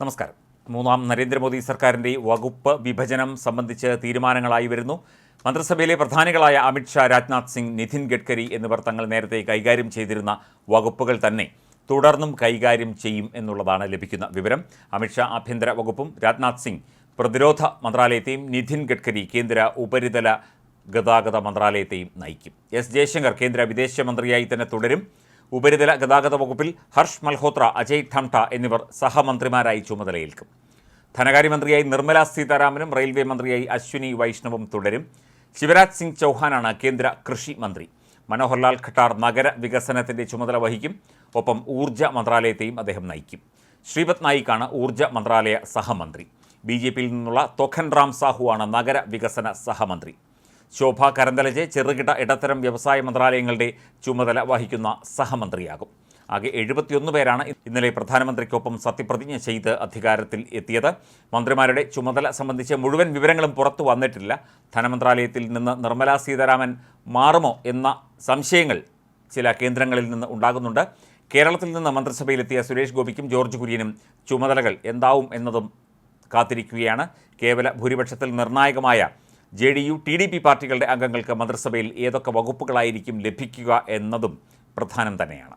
നമസ്കാരം. മൂന്നാം നരേന്ദ്രമോദി സർക്കാരിന്റെ വകുപ്പ് വിഭജനം സംബന്ധിച്ച് തീരുമാനങ്ങളായി വരുന്നു. മന്ത്രിസഭയിലെ പ്രധാനികളായ അമിത്ഷാ രാജ്നാഥ് സിംഗ് നിതിൻ ഗഡ്കരി എന്നിവർ തങ്ങൾ നേരത്തെ കൈകാര്യം ചെയ്തിരുന്ന വകുപ്പുകൾ തന്നെ തുടർന്നും കൈകാര്യം ചെയ്യും എന്നുള്ളതാണ് ലഭിക്കുന്ന വിവരം. അമിത്ഷാ ആഭ്യന്തര വകുപ്പും രാജ്നാഥ് സിംഗ് പ്രതിരോധ മന്ത്രാലയത്തെയും നിതിൻ ഗഡ്കരി കേന്ദ്ര ഉപരിതല ഗതാഗത മന്ത്രാലയത്തെയും നയിക്കും. എസ് ജയശങ്കർ കേന്ദ്ര വിദേശമന്ത്രിയായി തന്നെ തുടരും. ഉപരിതല ഗതാഗത വകുപ്പിൽ ഹർഷ് മൽഹോത്ര അജയ് ധംഠ എന്നിവർ സഹമന്ത്രിമാരായി ചുമതലയേൽക്കും. ധനകാര്യമന്ത്രിയായി നിർമ്മലാ സീതാരാമനും റെയിൽവേ മന്ത്രിയായി അശ്വിനി വൈഷ്ണവും തുടരും. ശിവരാജ് സിംഗ് ചൗഹാനാണ് കേന്ദ്ര കൃഷി മന്ത്രി. മനോഹർലാൽ ഖട്ടാർ നഗര വികസനത്തിന്റെ ചുമതല വഹിക്കും. ഒപ്പം ഊർജ മന്ത്രാലയത്തെയും അദ്ദേഹം നയിക്കും. ശ്രീപത് നായിക്കാണ് ഊർജ മന്ത്രാലയ സഹമന്ത്രി. ബി ജെ പിയിൽ നിന്നുള്ള തോഖൻ റാം സാഹുവാണ് നഗര വികസന സഹമന്ത്രി. ശോഭ കരന്തലജെ ചെറുകിട ഇടത്തരം വ്യവസായ മന്ത്രാലയങ്ങളുടെ ചുമതല വഹിക്കുന്ന സഹമന്ത്രിയാകും. ആകെ എഴുപത്തിയൊന്ന് പേരാണ് ഇന്നലെ പ്രധാനമന്ത്രിക്കൊപ്പം സത്യപ്രതിജ്ഞ ചെയ്ത് അധികാരത്തിൽ എത്തിയത്. മന്ത്രിമാരുടെ ചുമതല സംബന്ധിച്ച് മുഴുവൻ വിവരങ്ങളും പുറത്തു വന്നിട്ടില്ല. ധനമന്ത്രാലയത്തിൽ നിന്ന് നിർമ്മലാ സീതാരാമൻ മാറുമോ എന്ന സംശയങ്ങൾ ചില കേന്ദ്രങ്ങളിൽ നിന്ന് ഉണ്ടാകുന്നുണ്ട്. കേരളത്തിൽ നിന്ന് മന്ത്രിസഭയിലെത്തിയ സുരേഷ് ഗോപിക്കും ജോർജ് കുര്യനും ചുമതലകൾ എന്താവും എന്നതും കാത്തിരിക്കുകയാണ്. കേവല ഭൂരിപക്ഷത്തിൽ നിർണായകമായ J D U T D P പാർട്ടികളുടെ അംഗങ്ങൾക്ക് മന്ത്രിസഭയിൽ ഏതൊക്കെ വകുപ്പുകളായിരിക്കും ലഭിക്കുക എന്നതും പ്രധാനം തന്നെയാണ്.